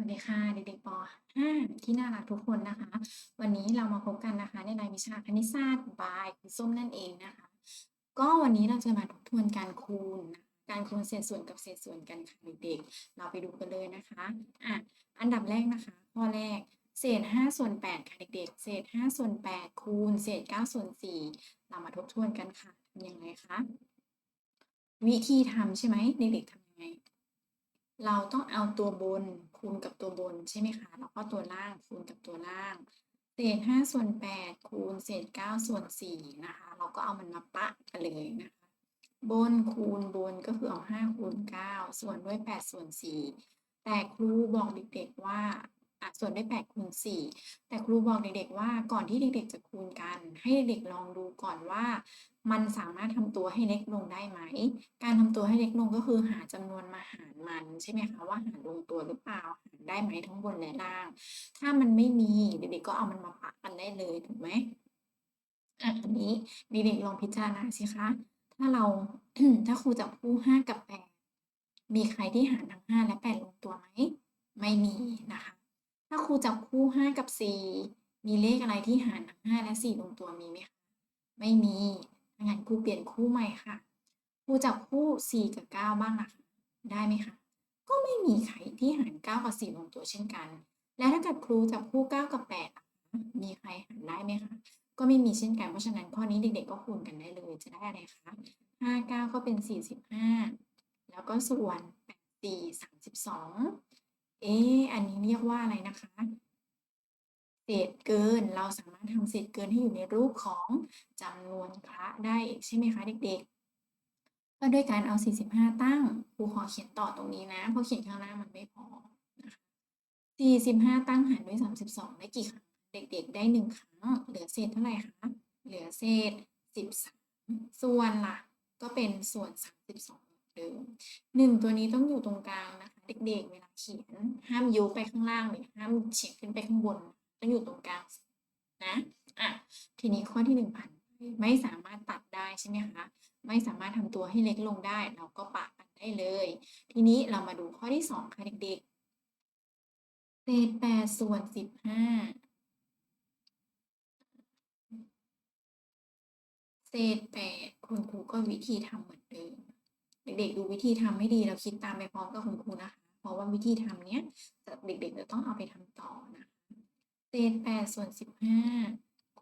วัสดีค่ะเด็กๆป .5 ที่น่ารักทุกคนนะคะ วันนี้เรามาพบกันนะคะในรายวิชาคณิตศาสตร์บายครูส้มนั่นเองนะคะ ก็วันนี้เราจะมาทบทวนการคูณนการคูณเศษส่วนกับเศษส่วนกันค่ะเด็กๆเราไปดูกันเลยนะคะอะอันดับแรกนะคะข้อแรกเศษ 5 ส่วน 8 ค่ะเด็กๆ เศษ 5 ส่วน 8 คูณ เศษ 9 ส่วน 4 เรามาทบทวนกันค่ะยังไงคะวิธีทำใช่ไหมเด็กๆทำ เราต้องเอาตัวบนคูณกับตัวบนใช่ไหมคะ แล้วก็ตัวล่างคูณกับตัวล่าง เศษ5ส่วน8คูณเศษ9ส่วน4นะคะ เราก็เอามันมาปะกันเลยนะคะ บนคูณบนก็คือเอา5คูณ9ส่วนด้วย8ส่วน4แต่ครูบอกเด็กๆว่าส่วนด้วย8คูณ4แต่ครูบอกเด็กๆว่าก่อนที่เด็กๆจะคูณกัน ให้เด็กๆลองดูก่อนว่า มันสามารถทำตัวให้เล็กลงได้ไหม การทำตัวให้เล็กลงก็คือหาจำนวนมาหารมันใช่ไหมคะว่าหารลงตัวหรือเปล่าหารได้ไหมทั้งบนและล่าง ถ้ามันไม่มีเด็กๆก็เอามันมาปะกันได้เลยถูกไหมอะอันนี้เด็กๆลองพิจารณาสิคะถ้าเราถ้าครูจับคู่ห้ากับแปดมีใครที่หารทั้งห้าและแปดลงตัวไหมไม่มีนะคะ ถ้าครูจับคู่ห้ากับสี่มีเลขอะไรที่หารทั้งห้าและสี่ลงตัวมีไหมคะไม่มี งั้นครูเปลี่ยนคู่ใหม่ค่ะครูจับคู่สี่กับเก้าบ้างนะคะได้ไหมคะก็ไม่มีใครที่หารเก้ากับสี่ลงตัวเช่นกัน แล้วถ้าเกิดครูจับคู่เก้ากับแปดมีใครหารได้ไหมคะก็ไม่มีเช่นกันเพราะฉะนั้นข้อนี้เด็กๆก็คูณกันได้เลยจะได้อะไรคะห้าเก้าก็เป็นสี่สิบห้าแล้วก็ส่วนแปดสี่สามสิบสองเอ๊ะอันนี้เรียกว่าอะไรนะคะ ษเกิน เราสามารถทำเศษเกินให้อยู่ในรูปของจำนวนคละได้ใช่ไหมคะเด็กๆ ก็ด้วยการเอา 45 ตั้งครูขอเขียนต่อตรงนี้นะ เพราะเขียนข้างล่างมันไม่พอนะคะ45 ตั้งหารด้วย 32 ได้กี่ครั้ง เด็กๆ ได้ 1 ครั้ง เหลือเศษเท่าไหร่คะ เหลือเศษ 13 ส่วนล่ะ ก็เป็นส่วน 32เหมือนเดิมหนึ่งตัวนี้ต้องอยู่ตรงกลางนะคะ เด็กๆ เวลาเขียนห้ามยกไปข้างล่างหรือห้ามเฉียงขึ้นไปข้างบน ต้องอยู่ตรงกลางนะอะทีนี้ข้อที่หนึ่งผ่านไม่สามารถตัดได้ใช่ไหมคะไม่สามารถทำตัวให้เล็กลงได้ เราก็ปะกันได้เลย ทีนี้เรามาดูข้อที่สองค่ะเด็กๆเศษแปดส่วนสิบห้าเศษแปดคุณครูก็วิธีทำเหมือนเดิมเด็กๆดูวิธีทำให้ดีเราคิดตามไปพร้อมกับคุณครูนะคะ เพราะว่าวิธีทำเนี้ยเด็กๆจะต้องเอาไปทำต่อนะคะ เศษแปดส่วนสิบห้า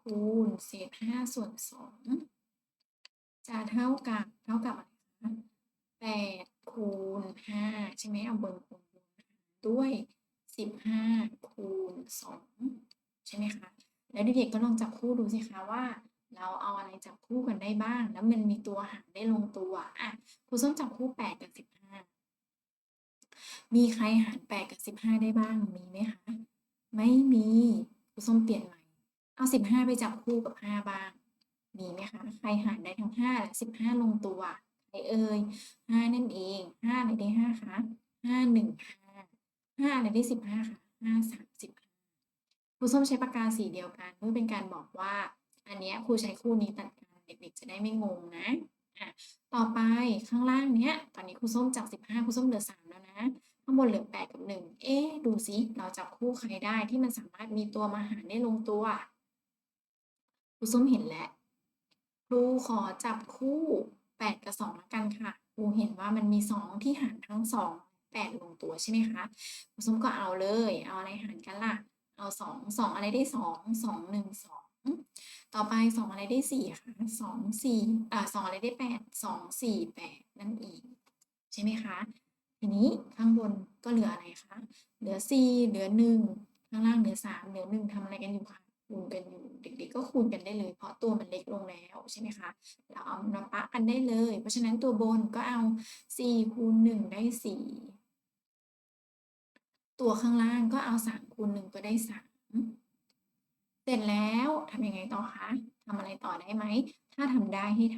คูณเศษห้าส่วนสองจะเท่ากับเท่ากับอะไรคะแปดคูณห้าใช่ไหมเอาเบนคูณด้วยสิบห้าคูณสองใช่ไหมคะแล้วเด็กๆก็ลองจับคู่ดูสิคะว่า เราเอาอะไรจับคู่กันได้บ้าง แล้วมันมีตัวหารได้ลงตัวอะครูส้มจับคู่แปดกับสิบห้ามีใครหารแปดกับสิบห้าได้บ้างมีไหมคะ ไม่มีครูส้มเปลี่ยนใหม่ เอาสิบห้าไปจับคู่กับห้าบ้าง มีไหมคะ ใครหารได้ทั้งห้าและสิบห้าลงตัว ใครเอ่ยห้านั่นเองห้าอะไรได้ห้าคะห้าหนึ่งห้าห้าอะไรได้สิบห้าคะห้าสามสิบครูส้มใช้ปากกาสีเดียวกันเพื่อเป็นการบอกว่า อันนี้ครูใช้คู่นี้ตัดกันเด็กๆจะได้ไม่งงนะอะต่อไปข้างล่างเนี้ย ตอนนี้ครูส้มจากสิบห้าครูส้มเหลือสามแล้วนะ ข้างบนเหลือแปดกับหนึ่งเอ๊ดูสิ เราจับคู่ใครได้ที่มันสามารถมีตัวมาหารได้ลงตัว ครูส้มเห็นแล้ว ครูขอจับคู่แปดกับสองแล้วกันค่ะ ครูเห็นว่ามันมีสองที่หารทั้งสองแปดลงตัวใช่ไหมคะ ครูส้มก็เอาเลย เอาอะไรหารกันล่ะ เอาสองสองอะไรได้สองสองหนึ่งสองต่อไปสองอะไรได้สี่คะสองสี่อ่าสองอะไรได้แปดสองสี่แปดนั่นเองใช่ไหมคะ ทีนี้ข้างบนก็เหลืออะไรคะ เหลือสี่เหลือหนึ่งข้างล่างเหลือสามเหลือหนึ่งทำอะไรกันอยู่คะคูณกันอยู่ เด็กๆก็คูณกันได้เลย เพราะตัวมันเล็กลงแล้วใช่ไหมคะ เราเอามาปะกันได้เลย เพราะฉะนั้นตัวบนก็เอาสี่คูณหนึ่งได้สี่ตัวข้างล่างก็เอาสามคูณหนึ่งก็ได้สามเสร็จแล้วทำยังไงต่อคะทำอะไรต่อได้ไหม ถ้าทำได้ให้ท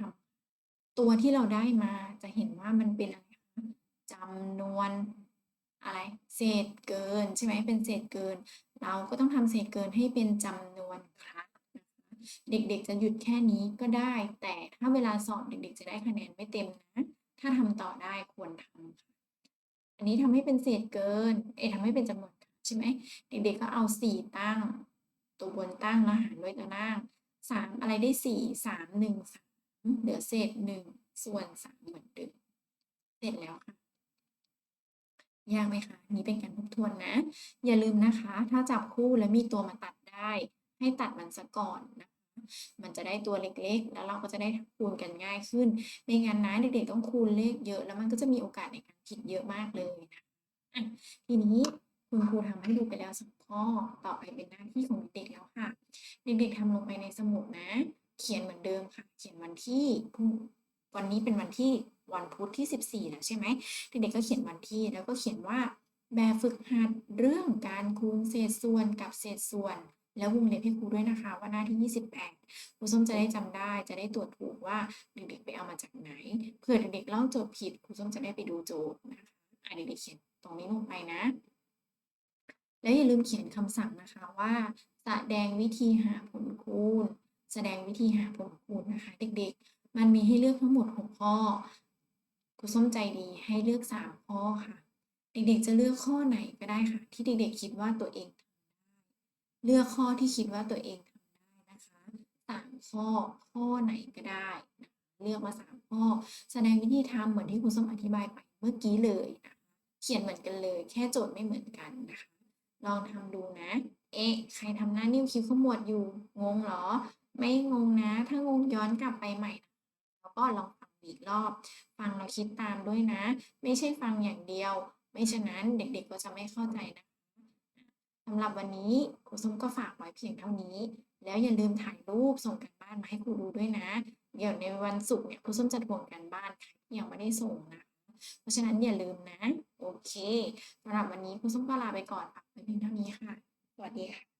ำตัวที่เราได้มาจะเห็นว่ามันเป็นอะไร จำนวนอะไรเศษเกินใช่ไหมเป็นเศษเกิน เราก็ต้องทำเศษเกินให้เป็นจำนวนครั้งนะคะเด็กๆจะหยุดแค่นี้ก็ได้ แต่ถ้าเวลาสอบเด็กๆ จะได้คะแนนไม่เต็มนะ ถ้าทำต่อได้ควรทำค่ะอันนี้ทำให้เป็นเศษเกิน เอทำให้เป็นจำนวนใช่ไหมเด็กๆก็เอา4ตั้ง ตัวบนตั้งแล้วหารด้วยตัวล่าง3อะไรได้4 3 1 3เหลือเศษ1ส่วน3เหมือนเดิมเสร็จแล้วค่ะ ยากไหมคะนี้เป็นการทบทวนนะ อย่าลืมนะคะ ถ้าจับคู่แล้วมีตัวมาตัดได้ ให้ตัดมันเสียก่อนนะมันจะได้ตัวเล็กๆ แล้วเราก็จะได้คูณกันง่ายขึ้น ไม่งั้นนะเด็กๆต้องคูณเลขเยอะแล้วมันก็จะมีโอกาสในการผิดเยอะมากเลยนะะทีนี้คุณครูทำให้ดูไปแล้ว2ข้อ ต่อไปเป็นหน้าที่ของเด็กๆแล้วค่ะ เด็กๆทำลงไปในสมุดนะ เขียนเหมือนเดิมค่ะ เขียนวันที่พรุ่ง วันนี้เป็นวันที่วันพุธที่ 14 แล้วใช่ไหมเด็กๆก็เขียนวันที่แล้วก็เขียนว่าแบบฝึกหัดเรื่องการคูณเศษส่วนกับเศษส่วน แล้ววงเล็บให้ครูด้วยนะคะว่าหน้าที่ 28ครูส้มจะได้จำได้จะได้ตรวจถูกว่าเด็กๆไปเอามาจากไหนเผื่อเด็กๆลอกโจทย์ผิดครูส้มจะได้ไปดูโจทย์นะคะอะเด็กๆเขียนตรงนี้ลงไปนะ แล้วอย่าลืมเขียนคำสั่งนะคะว่า แสดงวิธีหาผลคูณ แสดงวิธีหาผลคูณนะคะ เด็กๆ มันมีให้เลือกทั้งหมด 6 ข้อ ครูส้มใจดีให้เลือก 3 ข้อค่ะ เด็กๆจะเลือกข้อไหนก็ได้ค่ะ ที่เด็กๆคิดว่าตัวเองทำได้เลือกข้อที่คิดว่าตัวเองทำได้นะคะ3ข้อข้อไหนก็ได้นะเลือกมา3ข้อ แสดงวิธีทำเหมือนที่ครูส้มอธิบายไปเมื่อกี้เลยนะเขียนเหมือนกันเลย แค่โจทย์ไม่เหมือนกันนะคะ ลองทำดูนะ เอ๊ะ ใครทำหน้านิ้วคิ้วขมวดอยู่ งงเหรอ?ไม่งงนะ ถ้างงย้อนกลับไปใหม่ แล้วก็ลองฟังอีกรอบ ฟังแล้วคิดตามด้วยนะ ไม่ใช่ฟังอย่างเดียว ไม่ฉะนั้นเด็กๆก็จะไม่เข้าใจนะสำหรับวันนี้ครูส้มก็ฝากไว้เพียงเท่านี้ แล้วอย่าลืมถ่ายรูปส่งการบ้านมาให้ครูดูด้วยนะ เดี๋ยวในวันศุกร์เนี่ยครูส้มจะทวงการบ้านใครที่ยังไม่ได้ส่งนะคะเพราะฉะนั้นอย่าลืมนะ โอเคสำหรับวันนี้ครูส้มก็ลาไปก่อนฝากไว้เพียงเท่านี้ค่ะ สวัสดีค่ะ